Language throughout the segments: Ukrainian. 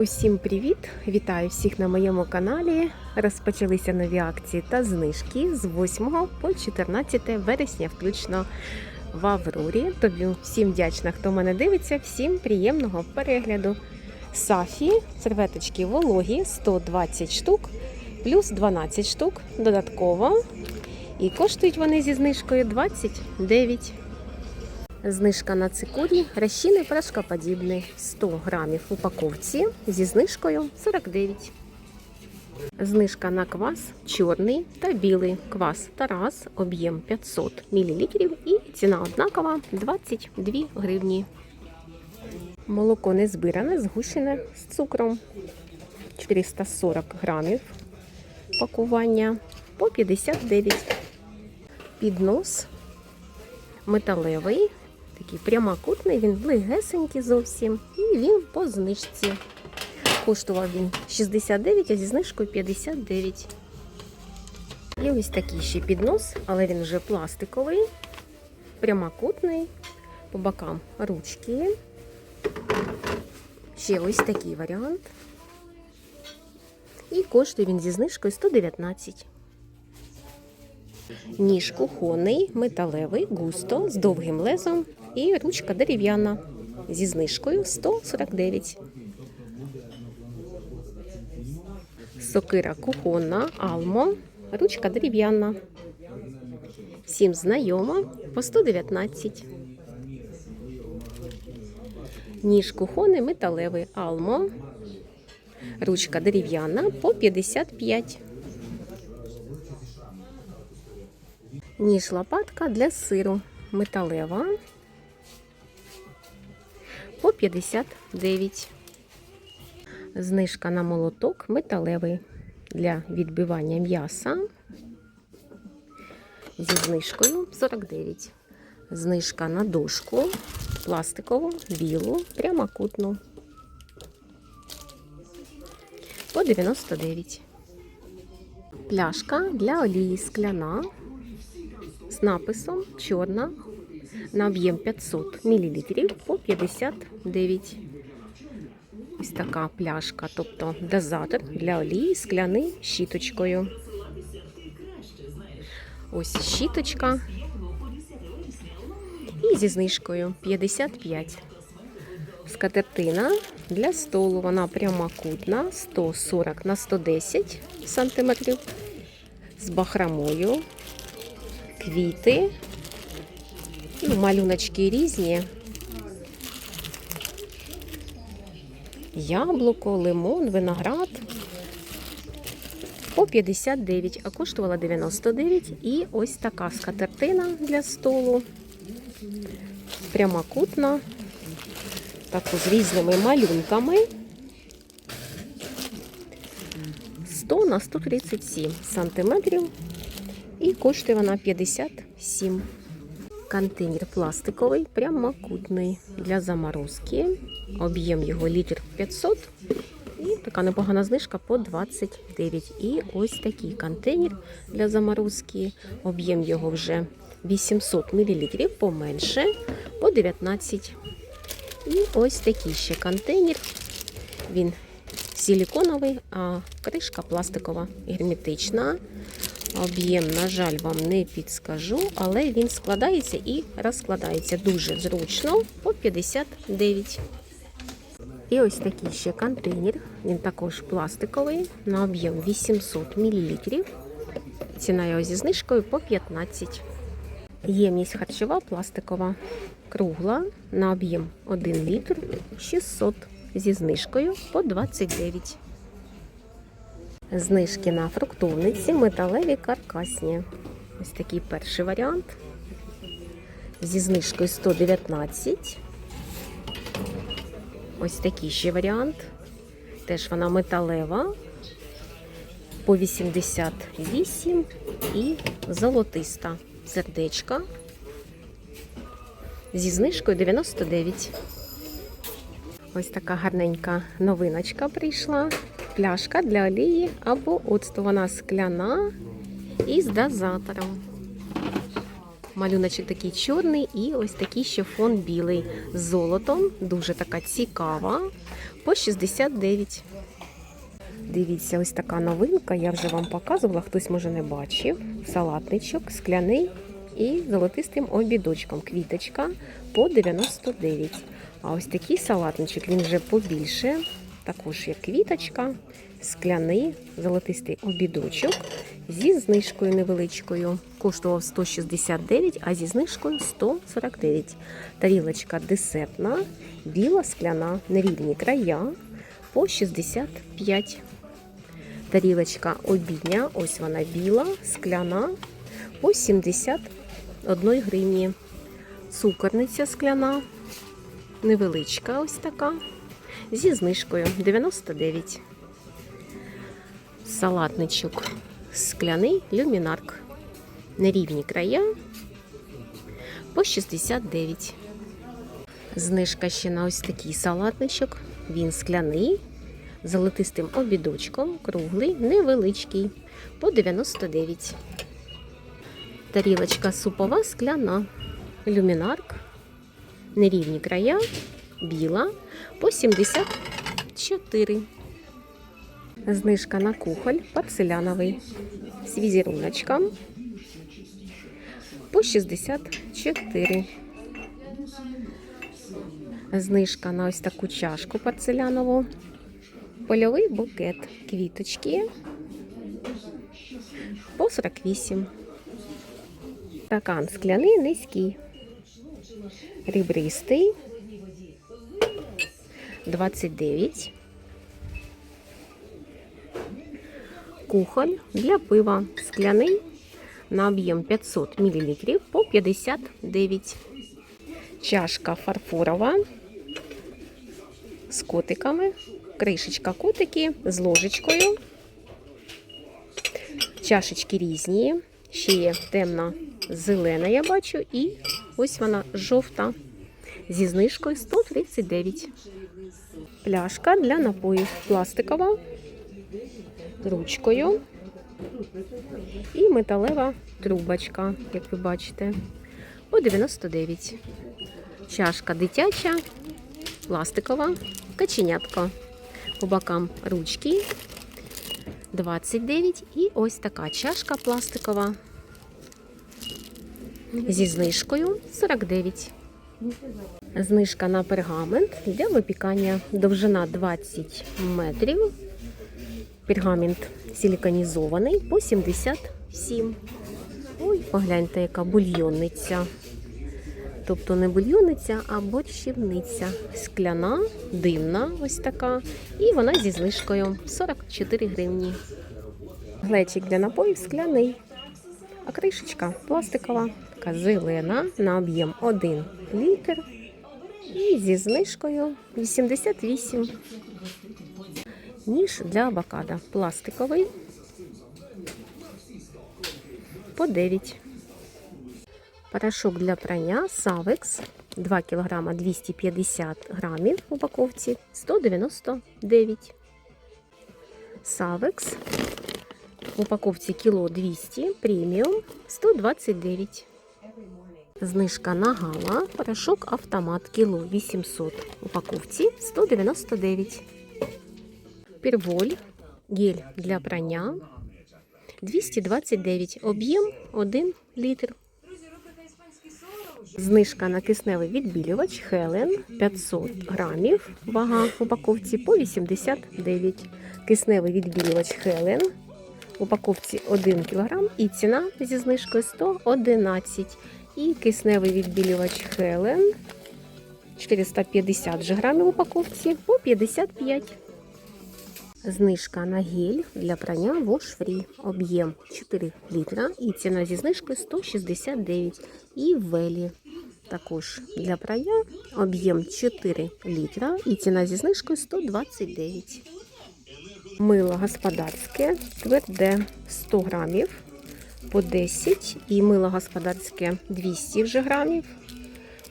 Усім привіт! Вітаю всіх на моєму каналі. Розпочалися нові акції та знижки з 8 по 14 вересня, включно в Аврорі. Тобі всім вдячна, хто мене дивиться. Всім приємного перегляду. Сафі, серветочки вологі 120 штук, плюс 12 штук додатково. І коштують вони зі знижкою 29 Знижка на цикурі, розчини порошкоподібний 100 грамів в упаковці зі знижкою 49. Знижка на квас чорний та білий квас Тарас, об'єм 500 мл і ціна однакова 22 гривні. Молоко незбиране, згущене з цукром 440 грамів пакування по 59. Піднос металевий, такий прямокутний, він легесенький зовсім. І він по знижці. Коштував він 69, а зі знижкою 59. І ось такий ще піднос, але він вже пластиковий, прямокутний, по бокам ручки. Ще ось такий варіант. І коштує він зі знижкою 119. Ніж кухонний, металевий, густо, з довгим лезом і ручка дерев'яна зі знижкою 149. Сокира кухонна, алмо, ручка дерев'яна. Всім знайома по 119. Ніж кухонний, металевий, алмо, ручка дерев'яна по 55. Ніж лопатка для сиру металева 59. Знижка на молоток металевий для відбивання м'яса зі знижкою 49. Знижка на дошку пластикову, білу, прямокутну по 99. Пляшка для олії скляна з написом чорна на об'єм 500 мл по 59. Ось така пляшка, тобто дозатор для олії скляний щіточкою. Ось щіточка. І зі знижкою 55. Скатертина для столу. Вона прямокутна 140 на 110 сантиметрів з бахромою квіти, ну, малюночки різні. Яблуко, лимон, виноград по 59, а коштувала 99. І ось така скатертина для столу. Прямокутна, таку з різними малюнками. 100 на 137 сантиметрів. І коштує вона 57. Контейнер пластиковий, прямокутний для заморозки. Об'єм його літр 500. І така непогана знижка по 29. І ось такий контейнер для заморозки. Об'єм його вже 800 мл, поменше, по 19. І ось такий ще контейнер. Він силіконовий, а кришка пластикова, герметична. Об'єм, на жаль, вам не підскажу, але він складається і розкладається дуже зручно по 59. І ось такий ще контейнер. Він також пластиковий на об'єм 800 мл. Ціна його зі знижкою по 15. Ємність харчова пластикова, кругла на об'єм 1 літр 600 зі знижкою по 29. Знижки на фруктовниці, металеві каркасні. Ось такий перший варіант. Зі знижкою 119. Ось такий ще варіант. Теж вона металева. По 88 і золотиста сердечка. Зі знижкою 99. Ось така гарненька новиночка прийшла. Пляшка для олії або оцту. Вона скляна і з дозатором. Малюночок такий чорний і ось такий ще фон білий з золотом. Дуже така цікава. По по 69. Дивіться, ось така новинка. Я вже вам показувала, хтось може не бачив. Салатничок, скляний і золотистим обідочком. Квіточка по 99. А ось такий салатничок, він вже побільше. Також як квіточка, скляний, золотистий обідочок зі знижкою невеличкою. Коштував 169, а зі знижкою 149. Тарілочка десертна, біла скляна, нерівні края по 65. Тарілочка обідня, ось вона біла, скляна по 71 гривні. Цукорниця скляна, невеличка ось така, зі знижкою 99. Салатничок скляний люмінарк. Нерівні края по 69. Знижка ще на ось такий салатничок. Він скляний, золотистим обідочком, круглий, невеличкий, по 99. Тарілочка супова скляна, люмінарк, нерівні края, біла, по 74. Знижка на кухоль порцеляновий з візеруночком по 64. Знижка на ось таку чашку порцелянову. Польовий букет квіточки по 48. Стакан скляний низький. Ребристий 29. Кухоль для пива скляний на об'єм 500 мл по 59. Чашка фарфорова з котиками, кришечка котики з ложечкою. Чашечки різні. Ще є темна зелена, я бачу, і ось вона жовта зі знижкою 139. Пляшка для напоїв пластикова ручкою і металева трубочка, як ви бачите, по 99. Чашка дитяча, пластикова, каченятко. По бокам ручки 29 і ось така чашка пластикова зі знижкою 49. Знижка на пергамент для випікання довжина 20 метрів. Пергамент силіконізований по 77. Ой, погляньте, яка бульйонниця. Тобто не бульйонниця, а борщівниця. Скляна, димна, ось така. І вона зі знижкою 44 гривні. Глечик для напоїв скляний. А кришечка пластикова, така зелена на об'єм 1 літр. І зі знижкою 88. Ніж для авокадо пластиковий по 9. Порошок для прання Савекс 2 кг 250 грамів в упаковці 199. Савекс в упаковці кіло 200 преміум 129. Знижка на гала, порошок автомат кіло 800 в упаковці 199. Перволь, гель для прання 229, об'єм 1 літр. Знижка на кисневий відбілювач Хелен 500 грамів, вага в упаковці по 89. Кисневий відбілювач Хелен в упаковці 1 кг і ціна зі знижкою 111. І кисневий відбілювач Хелен 450 же грамів в упаковці по 55. Знижка на гель для прання Free. Об'єм 4 літра і ціна зі знижкою 169. І велі також для прання об'єм 4 літра і ціна зі знижкою 129. Мило господарське, тверде 100 грамів по 10 і мило господарське 200 вже грамів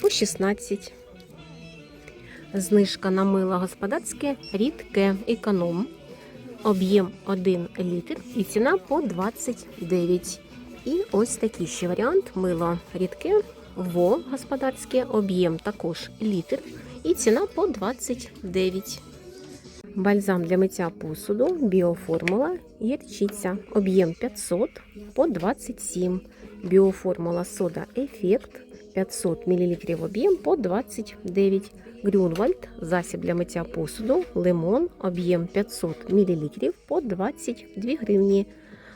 по 16. Знижка на мило господарське рідке економ. Об'єм 1 літр і ціна по 29. І ось такий ще варіант мило рідке во господарське, об'єм також літр і ціна по 29. Бальзам для миття посуду, біоформула, гірчиця, об'єм 500 по 27. Біоформула сода ефект 500 мл об'єм по 29. Грюнвальд, засіб для миття посуду, лимон, об'єм 500 мл по 22 гривні.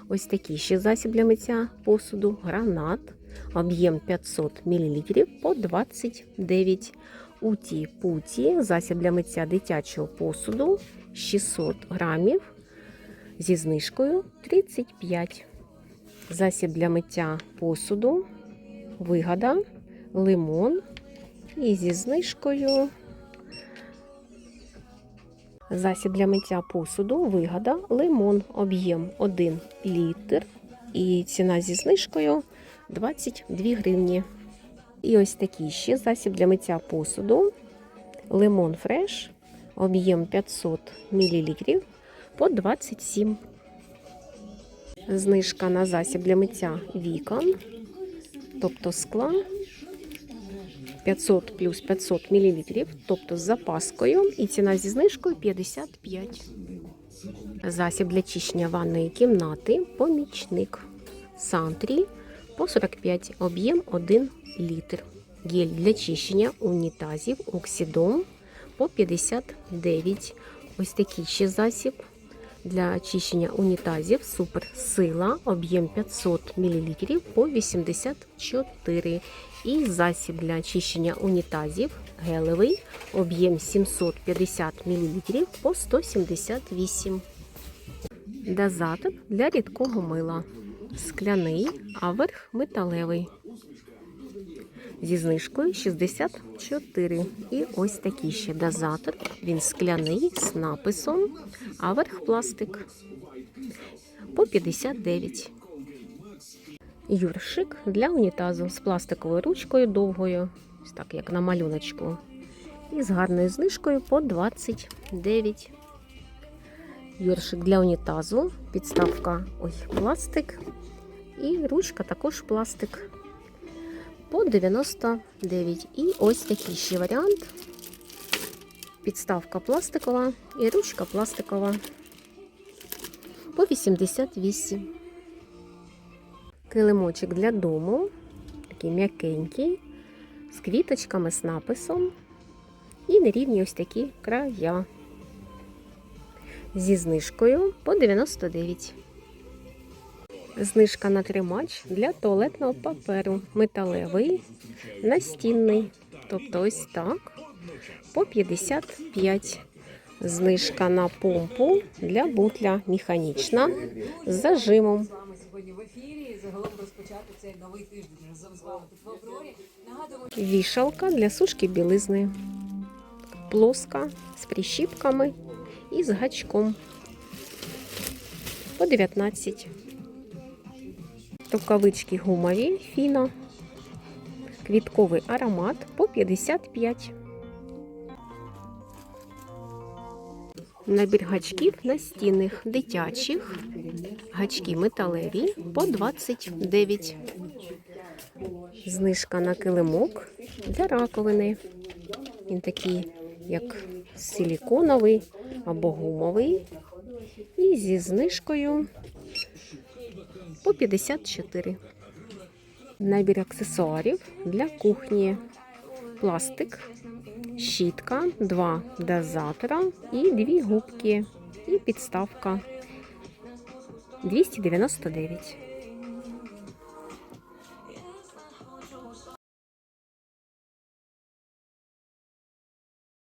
Ось такий ще засіб для миття посуду, гранат, об'єм 500 мл по 29. Уті путі, засіб для миття дитячого посуду 600 грамів зі знижкою 35. Засіб для миття посуду, вигада, лимон і зі знижкою. Засіб для миття посуду, вигада, лимон, об'єм 1 літр. І ціна зі знижкою 22 гривні. І ось такий ще засіб для миття посуду. Лимон фреш, об'єм 500 мл по 27. Знижка на засіб для миття вікон, тобто скла 500 плюс 500 мл, тобто з запаскою. І ціна зі знижкою 55. Засіб для чищення ванної кімнати, помічник. Сантрі по 45, об'єм 1 літр. Гель для чищення унітазів Оксидом по 59. Ось такий ще засіб для чищення унітазів Суперсила, об'єм 500 мл по 84. І засіб для очищення унітазів гелевий, об'єм 750 мл по 178. Дозатор для рідкого мила. Скляний, а верх металевий. Зі знижкою 64. І ось такий ще дозатор. Він скляний з написом, а верх пластик по 59. Юршик для унітазу з пластиковою ручкою довгою, ось так як на малюночку. І з гарною знижкою по 29. Юршик для унітазу, підставка ой, пластик. І ручка також пластик по 99. І ось такий ще варіант. Підставка пластикова і ручка пластикова по 88. Килимочок для дому, такий м'якенький, з квіточками, з написом. І нерівні ось такі края. Зі знижкою по 99. Знижка на тримач для туалетного паперу. Металевий, настінний. Тобто ось так. По 55. Знижка на помпу для бутля механічна з зажимом. сьогодні в ефірі. Загалом розпочати цей новий тиждень разом з вами тут в Аврорі. Нагадуємо, Вішалка для сушки білизни. Плоска з прищіпками і з гачком. По 19. Рукавички гумові фіно. Квітковий аромат по 55. Набір гачків настінних дитячих. Гачки металеві по 29. Знижка на килимок для раковини. Він такий, як силіконовий або гумовий. І зі знижкою по 54. Набір аксесуарів для кухні. Пластик, щітка, два дозатора і дві губки. І підставка 299.